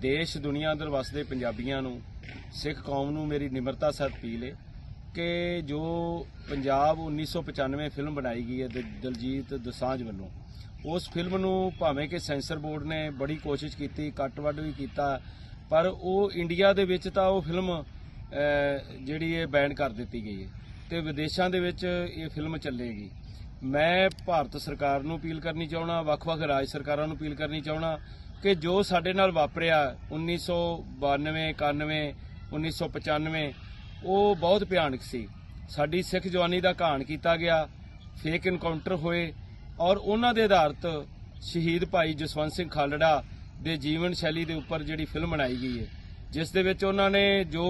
ਦੇਸ਼ ਦੁਨੀਆ ਅੰਦਰ ਵਸਦੇ ਪੰਜਾਬੀਆਂ ਨੂੰ, ਸਿੱਖ ਕੌਮ ਨੂੰ ਮੇਰੀ ਨਿਮਰਤਾ ਸਹਿਤ ਅਪੀਲ ਹੈ ਕਿ ਜੋ ਪੰਜਾਬ 1995 ਫਿਲਮ ਬਣਾਈ ਗਈ ਹੈ ਦ- ਦਲਜੀਤ ਦੋਸਾਂਝ ਵੱਲੋਂ। ਉਸ ਫਿਲਮ ਨੂੰ ਭਾਵੇਂ ਕਿ ਸੈਂਸਰ ਬੋਰਡ ਨੇ ਬੜੀ ਕੋਸ਼ਿਸ਼ ਕੀਤੀ ਕੱਟ ਵੱਢ ਵੀ ਕੀਤਾ, ਪਰ ਉਹ ਇੰਡੀਆ ਦੇ ਵਿੱਚ ਤਾਂ ਉਹ ਫਿਲਮ ਜਿਹੜੀ ਇਹ ਬੈਨ ਕਰ ਦਿੱਤੀ ਗਈ ਹੈ ਤੇ ਵਿਦੇਸ਼ਾਂ ਦੇ ਵਿੱਚ ਇਹ ਫਿਲਮ ਚੱਲੇਗੀ। ਮੈਂ ਭਾਰਤ ਸਰਕਾਰ ਨੂੰ ਅਪੀਲ ਕਰਨੀ ਚਾਹਣਾ ਵੱਖ-ਵੱਖ ਰਾਜ ਸਰਕਾਰਾਂ ਨੂੰ ਅਪੀਲ ਕਰਨੀ ਚਾਹਣਾ ਕਿ ਜੋ ਸਾਡੇ ਨਾਲ ਵਾਪਰਿਆ 1992 91 1995 ਉਹ ਬਹੁਤ ਭਿਆਨਕ ਸੀ। ਸਾਡੀ ਸਿੱਖ ਜਵਾਨੀ ਦਾ ਘਾਣ ਕੀਤਾ ਗਿਆ ਫੇਕ ਇਨਕਾਊਂਟਰ ਹੋਏ ਔਰ ਉਹਨਾਂ ਦੇ ਆਧਾਰਿਤ ਸ਼ਹੀਦ ਭਾਈ ਜਸਵੰਤ ਸਿੰਘ ਖਾਲੜਾ ਦੇ ਜੀਵਨ ਸ਼ੈਲੀ ਦੇ ਉੱਪਰ ਜਿਹੜੀ ਫਿਲਮ ਬਣਾਈ ਗਈ ਹੈ। ਜਿਸ ਦੇ ਵਿੱਚ ਉਹਨਾਂ ਨੇ ਜੋ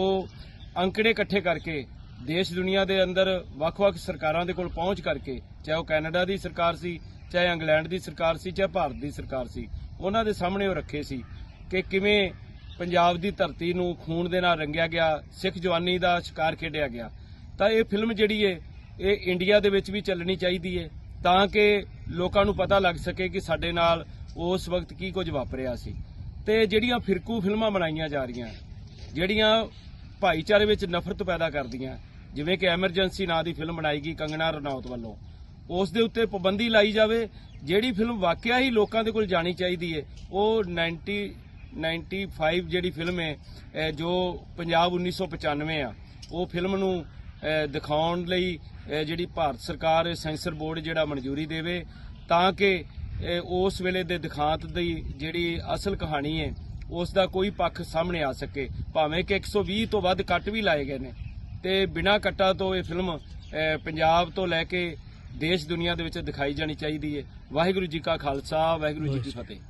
ਅੰਕੜੇ ਇਕੱਠੇ ਕਰਕੇ ਦੇਸ਼ ਦੁਨੀਆ ਦੇ ਅੰਦਰ ਵੱਖ-ਵੱਖ ਸਰਕਾਰਾਂ ਦੇ ਕੋਲ ਪਹੁੰਚ ਕਰਕੇ, ਚਾਹੇ ਉਹ ਕੈਨੇਡਾ ਦੀ ਸਰਕਾਰ ਸੀ, ਚਾਹੇ ਇੰਗਲੈਂਡ ਦੀ ਸਰਕਾਰ ਸੀ, ਚਾਹੇ ਭਾਰਤ ਦੀ ਸਰਕਾਰ ਸੀ ਉਹਨਾਂ ਦੇ ਸਾਹਮਣੇ ਉਹ ਰੱਖੇ ਸੀ ਕਿ ਕਿਵੇਂ ਪੰਜਾਬ ਦੀ ਧਰਤੀ ਨੂੰ ਖੂਨ ਦੇ ਨਾਲ ਰੰਗਿਆ ਗਿਆ, ਸਿੱਖ ਜਵਾਨੀ ਦਾ ਸ਼ਿਕਾਰ ਖੇਡਿਆ ਗਿਆ। ਤਾਂ ਇਹ ਫਿਲਮ ਜਿਹੜੀ ਹੈ ਇਹ ਇੰਡੀਆ ਦੇ ਵਿੱਚ ਵੀ ਚੱਲਣੀ ਚਾਹੀਦੀ ਹੈ ਤਾਂ ਕਿ ਲੋਕਾਂ ਨੂੰ ਪਤਾ ਲੱਗ ਸਕੇ ਕਿ ਸਾਡੇ ਨਾਲ ਉਸ ਵਕਤ ਕੀ ਕੁਝ ਵਾਪਰਿਆ ਸੀ। ਤੇ ਜਿਹੜੀਆਂ ਫਿਰਕੂ ਫਿਲਮਾਂ ਬਣਾਈਆਂ ਜਾ ਰਹੀਆਂ, ਜਿਹੜੀਆਂ ਭਾਈਚਾਰੇ ਵਿੱਚ ਨਫ਼ਰਤ ਪੈਦਾ ਕਰਦੀਆਂ, ਜਿਵੇਂ ਕਿ ਐਮਰਜੈਂਸੀ ਨਾਂ ਦੀ ਫਿਲਮ ਬਣਾਈ ਗਈ ਕੰਗਣਾ ਰਣੌਤ ਵੱਲੋਂ। ਉਸ ਦੇ ਉੱਤੇ ਪਾਬੰਦੀ ਲਾਈ ਜਾਵੇ, ਜਿਹੜੀ ਫਿਲਮ ਵਾਕਿਆ ਹੀ ਲੋਕਾਂ ਦੇ ਕੋਲ ਜਾਣੀ ਚਾਹੀਦੀ ਹੈ। ਉਹ 90 95 ਜਿਹੜੀ ਫਿਲਮ ਹੈ ਜੋ ਪੰਜਾਬ 1995 ਆ, ਉਹ ਫਿਲਮ ਨੂੰ ਦਿਖਾਉਣ ਲਈ ਜਿਹੜੀ ਭਾਰਤ ਸਰਕਾਰ ਸੈਂਸਰ ਬੋਰਡ ਜਿਹੜਾ ਮਨਜ਼ੂਰੀ ਦੇਵੇ, ਤਾਂ ਕਿ ਉਸ ਵੇਲੇ ਦੇ ਦਿਖਾਂਤ ਦੀ ਜਿਹੜੀ ਅਸਲ ਕਹਾਣੀ ਹੈ, ਉਸ ਦਾ ਕੋਈ ਪੱਖ ਸਾਹਮਣੇ ਆ ਸਕੇ। ਭਾਵੇਂ ਕਿ 120 ਤੋਂ ਵੱਧ ਕੱਟ ਵੀ ਲਾਏ ਗਏ ਨੇ, ਤੇ ਬਿਨਾਂ ਕੱਟਾਂ ਤੋਂ ਇਹ ਫਿਲਮ ਪੰਜਾਬ ਤੋਂ ਲੈ ਕੇ ਦੇਸ਼ ਦੁਨੀਆ ਦੇ ਵਿੱਚ ਦਿਖਾਈ ਜਾਣੀ ਚਾਹੀਦੀ ਹੈ। ਵਾਹਿਗੁਰੂ ਜੀ ਕਾ ਖਾਲਸਾ ਵਾਹਿਗੁਰੂ ਜੀ ਕੀ ਫਤਿਹ।